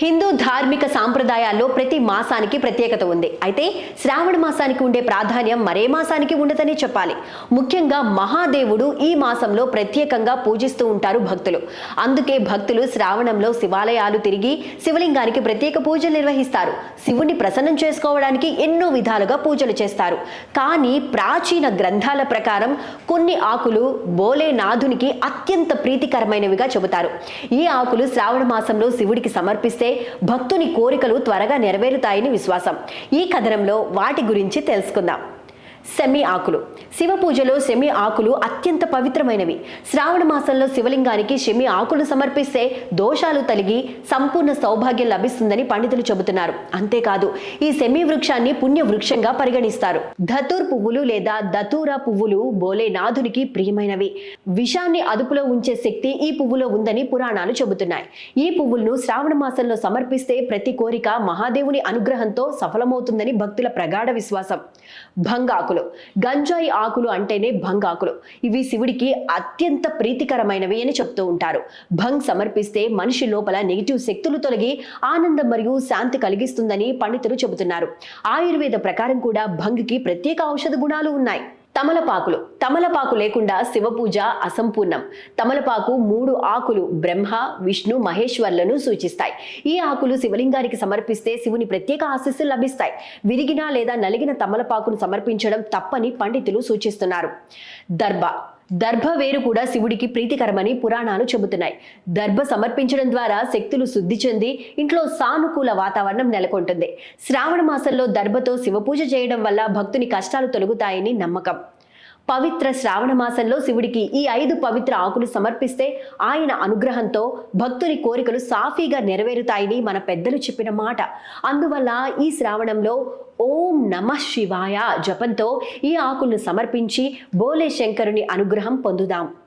హిందూ ధార్మిక సాంప్రదాయాల్లో ప్రతి మాసానికి ప్రత్యేకత ఉంది. అయితే శ్రావణ మాసానికి ఉండే ప్రాధాన్యం మరే మాసానికి ఉండదని చెప్పాలి. ముఖ్యంగా మహాదేవుడు ఈ మాసంలో ప్రత్యేకంగా పూజిస్తూ ఉంటారు భక్తులు. అందుకే భక్తులు శ్రావణంలో శివాలయాలు తిరిగి శివలింగానికి ప్రత్యేక పూజలు నిర్వహిస్తారు. శివుణ్ణి ప్రసన్నం చేసుకోవడానికి ఎన్నో విధాలుగా పూజలు చేస్తారు. కానీ ప్రాచీన గ్రంథాల ప్రకారం కొన్ని ఆకులు బోలేనాథునికి అత్యంత ప్రీతికరమైనవిగా చెబుతారు. ఈ ఆకులు శ్రావణ మాసంలో శివుడికి సమర్పిస్తే భక్తుని కోరికలు త్వరగా నెరవేరుతాయని విశ్వాసం. ఈ కథనంలో వాటి గురించి తెలుసుకుందాం. సెమి ఆకులు. శివ పూజలో సెమి ఆకులు అత్యంత పవిత్రమైనవి. శ్రావణ మాసంలో శివలింగానికి సెమి ఆకులు సమర్పిస్తే దోషాలు తొలగి సంపూర్ణ సౌభాగ్యం లభిస్తుందని పండితులు చెబుతున్నారు. అంతేకాదు ఈ సెమి వృక్షాన్ని పుణ్య వృక్షంగా పరిగణిస్తారు. ధతూర్ పువ్వులు లేదా దతూరా పువ్వులు బోలేనాథునికి ప్రియమైనవి. విషాన్ని అదుపులో ఉంచే శక్తి ఈ పువ్వులో ఉందని పురాణాలు చెబుతున్నాయి. ఈ పువ్వులను శ్రావణ మాసంలో సమర్పిస్తే ప్రతి కోరిక మహాదేవుని అనుగ్రహంతో సఫలమవుతుందని భక్తుల ప్రగాఢ విశ్వాసం. భంగాకులు. గంజాయి ఆకులు అంటేనే భంగ్ ఆకులు. ఇవి శివుడికి అత్యంత ప్రీతికరమైనవి అని చెప్తూ ఉంటారు. భంగ్ సమర్పిస్తే మనిషి లోపల నెగిటివ్ శక్తులు తొలగి ఆనందం మరియు శాంతి కలిగిస్తుందని పండితులు చెబుతున్నారు. ఆయుర్వేద ప్రకారం కూడా భంగ్కి ప్రత్యేక ఔషధ గుణాలు ఉన్నాయి. తమలపాకులు. తమలపాకు లేకుండా శివపూజ అసంపూర్ణం. తమలపాకు మూడు ఆకులు బ్రహ్మ విష్ణు మహేశ్వర్లను సూచిస్తాయి. ఈ ఆకులు శివలింగానికి సమర్పిస్తే శివుని ప్రత్యేక ఆశీస్సులు లభిస్తాయి. విరిగిన లేదా నలిగిన తమలపాకును సమర్పించడం తప్పని పండితులు సూచిస్తున్నారు. దర్భ. దర్భ వేరు కూడా శివుడికి ప్రీతికరమని పురాణాలు చెబుతున్నాయి. దర్భ సమర్పించడం ద్వారా శక్తులు శుద్ధి చెంది ఇంట్లో సానుకూల వాతావరణం నెలకొంటుంది. శ్రావణ మాసంలో దర్భతో శివ పూజ చేయడం వల్ల భక్తుని కష్టాలు తొలగుతాయని నమ్మకం. పవిత్ర శ్రావణ మాసంలో శివుడికి ఈ ఐదు పవిత్ర ఆకులు సమర్పిస్తే ఆయన అనుగ్రహంతో భక్తుని కోరికలు సాఫీగా నెరవేరుతాయని మన పెద్దలు చెప్పిన మాట. అందువల్ల ఈ శ్రావణంలో ఓం నమ శివాయ జపంతో ఈ ఆకులను సమర్పించి బోలే శంకరుని అనుగ్రహం పొందుదాం.